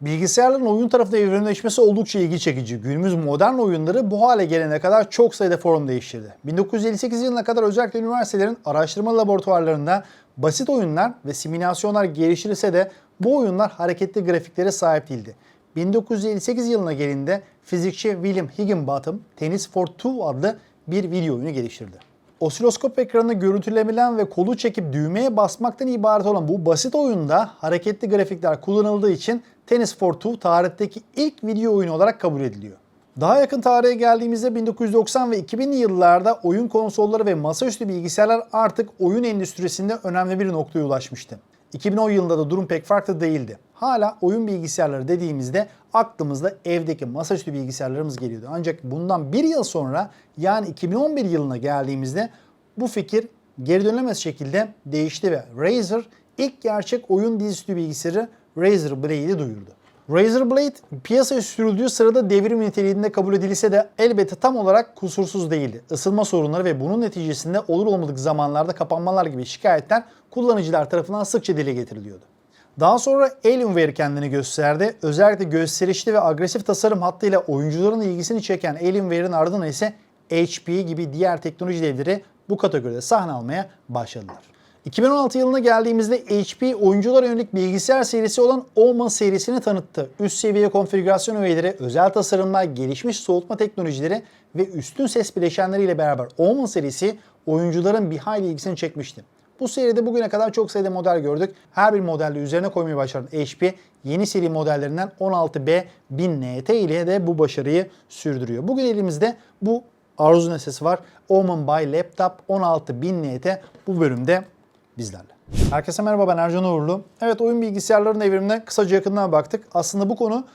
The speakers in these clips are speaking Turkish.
Bilgisayarların oyun tarafında evrimleşmesi oldukça ilgi çekici. Günümüz modern oyunları bu hale gelene kadar çok sayıda forum değiştirdi. 1958 yılına kadar özellikle üniversitelerin araştırma laboratuvarlarında basit oyunlar ve simülasyonlar geliştirilse de bu oyunlar hareketli grafiklere sahip değildi. 1958 yılına gelinde fizikçi William Higginbotham Tennis for Two adlı bir video oyunu geliştirdi. Osiloskop ekranını görüntülemeden ve kolu çekip düğmeye basmaktan ibaret olan bu basit oyunda hareketli grafikler kullanıldığı için Tennis for Two tarihteki ilk video oyunu olarak kabul ediliyor. Daha yakın tarihe geldiğimizde 1990 ve 2000'li yıllarda oyun konsolları ve masaüstü bilgisayarlar artık oyun endüstrisinde önemli bir noktaya ulaşmıştı. 2010 yılında da durum pek farklı değildi. Hala oyun bilgisayarları dediğimizde aklımızda evdeki masaüstü bilgisayarlarımız geliyordu. Ancak bundan bir yıl sonra yani 2011 yılına geldiğimizde bu fikir geri dönemez şekilde değişti ve Razer ilk gerçek oyun dizüstü bilgisayarı Razer Blade'i duyurdu. Razer Blade piyasaya sürüldüğü sırada devrim niteliğinde kabul edilse de elbette tam olarak kusursuz değildi. Isınma sorunları ve bunun neticesinde olur olmadık zamanlarda kapanmalar gibi şikayetler kullanıcılar tarafından sıkça dile getiriliyordu. Daha sonra Alienware kendini gösterdi. Özellikle gösterişli ve agresif tasarım hattıyla oyuncuların ilgisini çeken Alienware'in ardından ise HP gibi diğer teknoloji devleri bu kategoride sahne almaya başladılar. 2016 yılına geldiğimizde HP oyunculara yönelik bilgisayar serisi olan Omen serisini tanıttı. Üst seviye konfigürasyon öğeleri, özel tasarımlar, gelişmiş soğutma teknolojileri ve üstün ses bileşenleriyle beraber Omen serisi oyuncuların bir hayli ilgisini çekmişti. Bu seride bugüne kadar çok sayıda model gördük. Her bir modelde üzerine koymayı başaran HP yeni seri modellerinden 16B 1000NT ile de bu başarıyı sürdürüyor. Bugün elimizde bu arzu nesnesi var. Omen by Laptop 16000NT bu bölümde bizlerle. Herkese merhaba ben Ercan Uğurlu. Evet oyun bilgisayarların evrimine kısaca yakından baktık. Aslında bu konu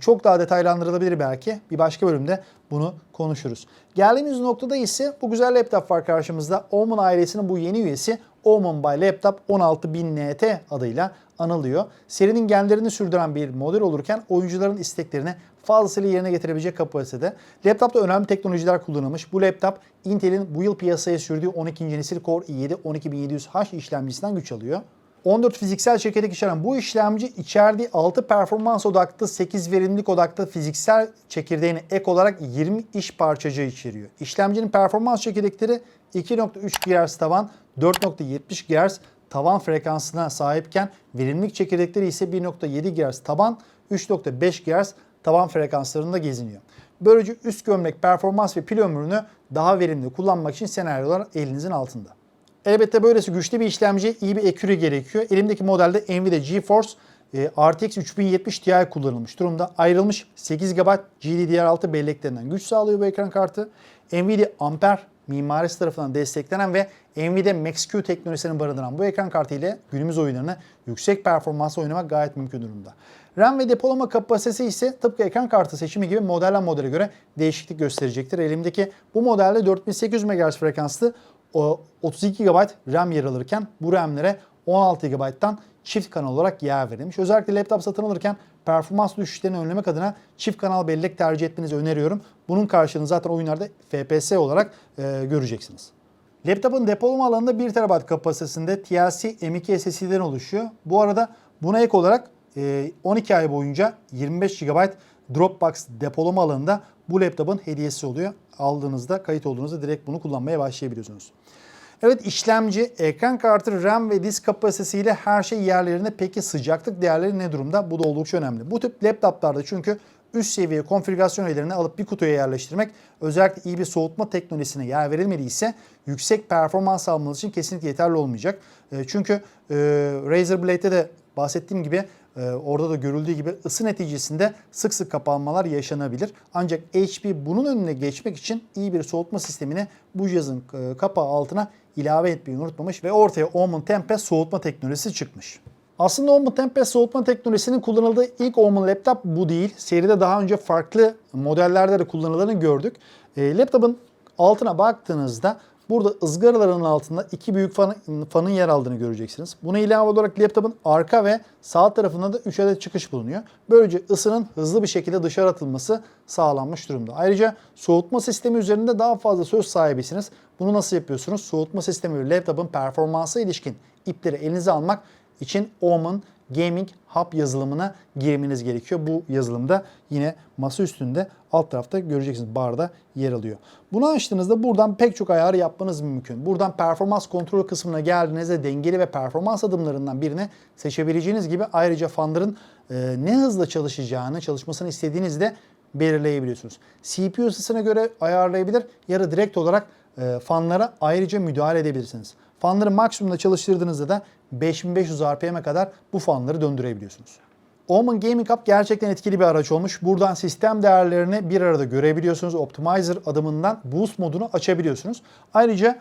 çok daha detaylandırılabilir belki. Bir başka bölümde bunu konuşuruz. Geldiğimiz noktada ise bu güzel laptop var karşımızda. Omen ailesinin bu yeni üyesi Omen by Laptop 16000NT adıyla anılıyor. Serinin genlerini sürdüren bir model olurken oyuncuların isteklerini fazlasıyla yerine getirebilecek kapasitede. Laptopta önemli teknolojiler kullanılmış. Bu laptop Intel'in bu yıl piyasaya sürdüğü 12. nesil Core i7 12700H işlemcisinden güç alıyor. 14 fiziksel çekirdek içeren bu işlemci içerdiği 6 performans odaklı 8 verimlilik odaklı fiziksel çekirdeğine ek olarak 20 iş parçacığı içeriyor. İşlemcinin performans çekirdekleri 2.3 GHz tavan, 4.70 GHz tavan frekansına sahipken verimlilik çekirdekleri ise 1.7 GHz taban, 3.5 GHz taban frekanslarında geziniyor. Böylece üst gömlek performans ve pil ömrünü daha verimli kullanmak için senaryolar elinizin altında. Elbette böylesi güçlü bir işlemci, iyi bir ekürü gerekiyor. Elimdeki modelde Nvidia GeForce e, RTX 3070 Ti kullanılmış durumda. Ayrılmış 8 GB GDDR6 belleklerinden güç sağlıyor bu ekran kartı. Nvidia Ampere mimarisi tarafından desteklenen ve Nvidia Max-Q teknolojisini barındıran bu ekran kartı ile günümüz oyunlarını yüksek performansla oynamak gayet mümkün durumda. RAM ve depolama kapasitesi ise tıpkı ekran kartı seçimi gibi modelden modele göre değişiklik gösterecektir. Elimdeki bu modelde 4800 MHz frekanslı 32 GB RAM yer alırken bu RAM'lere 16 GB'dan çift kanal olarak yer verilmiş. Özellikle laptop satın alırken performans düşüşlerini önlemek adına çift kanal bellek tercih etmenizi öneriyorum. Bunun karşılığını zaten oyunlarda FPS olarak e, göreceksiniz. Laptopun depolama alanında 1 TB kapasitesinde TLC M2 SSD'den oluşuyor. Bu arada buna ek olarak e, 12 ay boyunca 25 GB Dropbox depolama alanında bu laptopun hediyesi oluyor. Aldığınızda, kayıt olduğunuzda direkt bunu kullanmaya başlayabiliyorsunuz. Evet işlemci, ekran kartı, RAM ve disk kapasitesiyle her şey yerlerinde. Peki sıcaklık değerleri ne durumda? Bu da oldukça önemli. Bu tip laptoplarda çünkü üst seviye konfigürasyon öğelerini alıp bir kutuya yerleştirmek özellikle iyi bir soğutma teknolojisine yer verilmediyse yüksek performans almanız için kesinlikle yeterli olmayacak. E, Çünkü e, Razer Blade'de de bahsettiğim gibi orada da görüldüğü gibi ısı neticesinde sık sık kapanmalar yaşanabilir. Ancak HP bunun önüne geçmek için iyi bir soğutma sistemini bu cihazın e, kapağı altına ilave etmeyi unutmamış ve ortaya Omen Tempest soğutma teknolojisi çıkmış. Aslında Omen Tempest soğutma teknolojisinin kullanıldığı ilk Omen laptop bu değil. Seride daha önce farklı modellerde de kullanıldığını gördük. E, laptopun altına baktığınızda burada ızgaraların altında iki büyük fan, fanın yer aldığını göreceksiniz. Buna ilave olarak laptopun arka ve sağ tarafında da 3 adet çıkış bulunuyor. Böylece ısının hızlı bir şekilde dışarı atılması sağlanmış durumda. Ayrıca soğutma sistemi üzerinde daha fazla söz sahibisiniz. Bunu nasıl yapıyorsunuz? Soğutma sistemi ve laptopun performansı ilişkin ipleri elinize almak için Omen Gaming Hub yazılımına girmeniz gerekiyor. Bu yazılımda yine masa üstünde alt tarafta göreceksiniz barda yer alıyor. Bunu açtığınızda buradan pek çok ayarı yapmanız mümkün. Buradan performans kontrol kısmına geldiğinizde dengeli ve performans adımlarından birini seçebileceğiniz gibi ayrıca fanların e, ne hızla çalışacağını, çalışmasını istediğinizde belirleyebiliyorsunuz. CPU ısısına göre ayarlayabilir ya da direkt olarak e, fanlara ayrıca müdahale edebilirsiniz. Fanları maksimumda çalıştırdığınızda da 5500 RPM'e kadar bu fanları döndürebiliyorsunuz. Omen Gaming Hub gerçekten etkili bir araç olmuş. Buradan sistem değerlerini bir arada görebiliyorsunuz. Optimizer adımından boost modunu açabiliyorsunuz. Ayrıca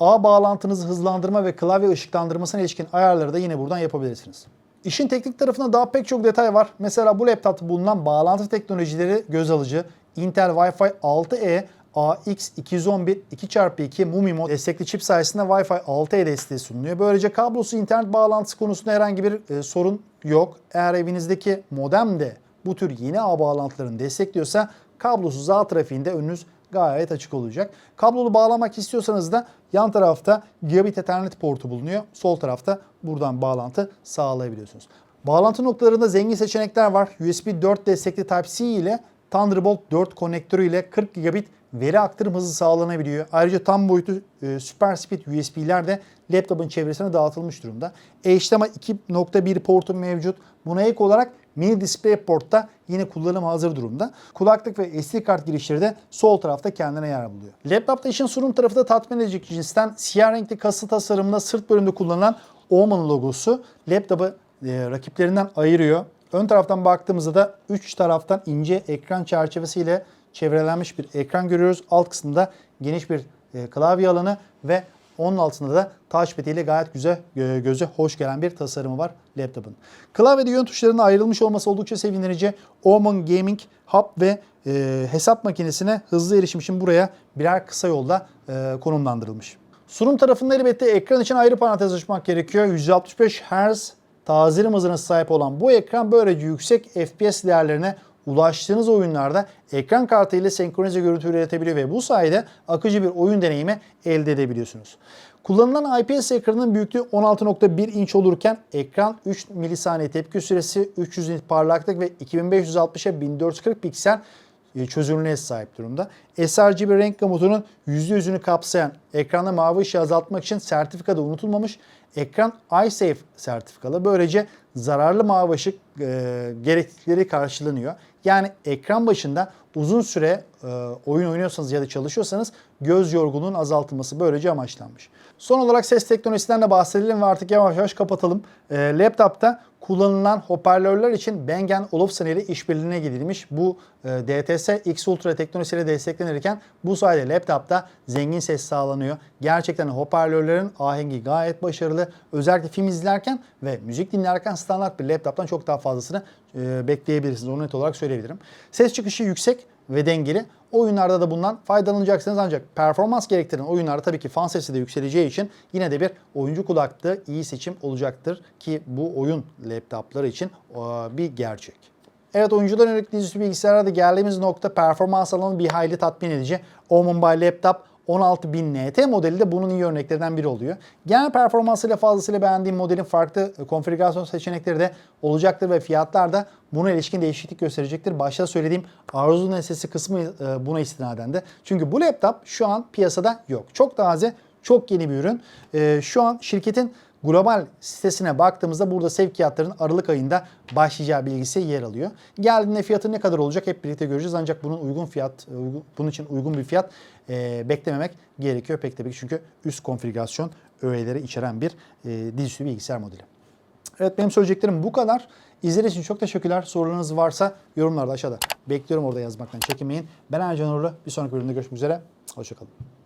ağ bağlantınızı hızlandırma ve klavye ışıklandırmasına ilişkin ayarları da yine buradan yapabilirsiniz. İşin teknik tarafında daha pek çok detay var. Mesela bu laptopta bulunan bağlantı teknolojileri göz alıcı. Intel Wi-Fi 6E AX211 2x2 MUMIMO destekli çip sayesinde Wi-Fi 6E desteği sunuluyor. Böylece kablosuz internet bağlantısı konusunda herhangi bir e, sorun yok. Eğer evinizdeki modem de bu tür yeni ağ bağlantılarını destekliyorsa kablosuz ağ trafiğinde önünüz gayet açık olacak. Kablolu bağlamak istiyorsanız da yan tarafta gigabit ethernet portu bulunuyor. Sol tarafta buradan bağlantı sağlayabiliyorsunuz. Bağlantı noktalarında zengin seçenekler var. USB 4 destekli Type-C ile Thunderbolt 4 konektörü ile 40 gigabit veri aktarım hızı sağlanabiliyor. Ayrıca tam boyutlu e, Super Speed USB'ler de laptopun çevresine dağıtılmış durumda. HDMI 2.1 portu mevcut. Buna ek olarak mini display portta yine kullanıma hazır durumda. Kulaklık ve SD kart girişleri de sol tarafta kendine yer buluyor. Laptopta işin sunum tarafı da tatmin edecek cinsten siyah renkli kasa tasarımında sırt bölümünde kullanılan Omen logosu laptopu e, rakiplerinden ayırıyor. Ön taraftan baktığımızda da 3 taraftan ince ekran çerçevesiyle çevrelenmiş bir ekran görüyoruz. Alt kısmında geniş bir e, klavye alanı ve onun altında da touchpad ile gayet güzel e, göze hoş gelen bir tasarımı var laptopun. Klavyede yön tuşlarının ayrılmış olması oldukça sevindirici. Omen Gaming Hub ve e, hesap makinesine hızlı erişim için buraya birer kısa yolda e, konumlandırılmış. Sunum tarafında elbette ekran için ayrı parantez açmak gerekiyor. 165 Hz tazerim hızına sahip olan bu ekran böylece yüksek FPS değerlerine ulaştığınız oyunlarda ekran kartı ile senkronize görüntü üretebiliyor ve bu sayede akıcı bir oyun deneyimi elde edebiliyorsunuz. Kullanılan IPS ekranının büyüklüğü 16.1 inç olurken ekran 3 milisaniye tepki süresi, 300 nit parlaklık ve 2560'a 1440 piksel çözünürlüğe sahip durumda. sRGB renk gamutunun %100'ünü kapsayan ekranda mavi ışığı azaltmak için sertifikada unutulmamış. Ekran iSafe sertifikalı. Böylece zararlı mavi ışık e, gereklilikleri karşılanıyor. Yani ekran başında uzun süre e, oyun oynuyorsanız ya da çalışıyorsanız göz yorgunluğunun azaltılması böylece amaçlanmış. Son olarak ses teknolojisinden de bahsedelim ve artık yavaş yavaş kapatalım. E, laptopta kullanılan hoparlörler için Bang Olufsen ile işbirliğine gidilmiş. Bu e, DTS X Ultra teknolojisiyle desteklenirken bu sayede laptopta zengin ses sağlanıyor. Gerçekten hoparlörlerin ahengi gayet başarılı. Özellikle film izlerken ve müzik dinlerken standart bir laptoptan çok daha fazlasını e, bekleyebilirsiniz. Onu net olarak söyleyebilirim. Ses çıkışı yüksek ve dengeli. Oyunlarda da bundan faydalanacaksınız ancak performans gerektiren oyunlarda tabii ki fan sesi de yükseleceği için yine de bir oyuncu kulaklığı iyi seçim olacaktır ki bu oyun laptopları için bir gerçek. Evet oyuncular yönelik dizüstü bilgisayarlarda geldiğimiz nokta performans alanı bir hayli tatmin edici. Omen by Laptop 16000 NT modeli de bunun iyi örneklerinden biri oluyor. Genel performansıyla fazlasıyla beğendiğim modelin farklı konfigürasyon seçenekleri de olacaktır ve fiyatlar da buna ilişkin değişiklik gösterecektir. Başta söylediğim arzu sesi kısmı e, buna istinaden de. Çünkü bu laptop şu an piyasada yok. Çok taze, çok yeni bir ürün. E, şu an şirketin global sitesine baktığımızda burada sevkiyatların Aralık ayında başlayacağı bilgisi yer alıyor. Geldiğinde fiyatı ne kadar olacak hep birlikte göreceğiz. Ancak bunun uygun fiyat, uygun, bunun için uygun bir fiyat e, beklememek gerekiyor pek tabii çünkü üst konfigürasyon öğeleri içeren bir e, dizüstü bilgisayar modeli. Evet benim söyleyeceklerim bu kadar. İzlediğiniz için çok teşekkürler. Sorularınız varsa yorumlarda aşağıda. Bekliyorum orada yazmaktan çekinmeyin. Ben Ercan Uğurlu. Bir sonraki bölümde görüşmek üzere. Hoşçakalın.